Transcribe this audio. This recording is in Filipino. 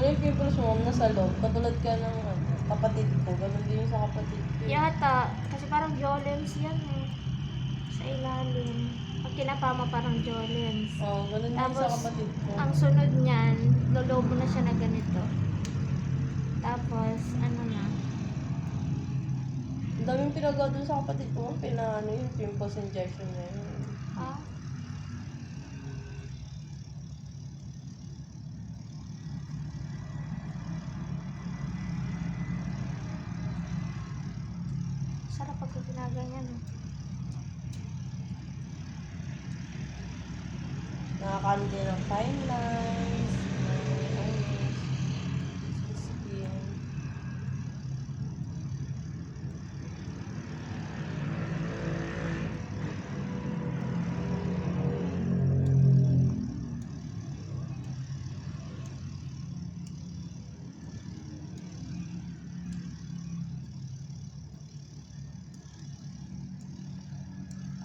yung pimples mo, nasa loob. Katulad ka ng ano, kapatid ko. Ganun din yung sa kapatid ko. Yata, kasi parang Jolens yan eh. Sa ilalim. Pag kinapama parang Jolens. Oo, ganun din sa kapatid ko. Ang sunod niyan, lolobo na siya na ganito. Tapos, ano na. Ang daming pinagawa dun sa kapatid ko. ma'am. Pina, ano yung pimples injection na yun. Ah, sarap pag ginaganyan. eh. Nakakaano din ng fine line.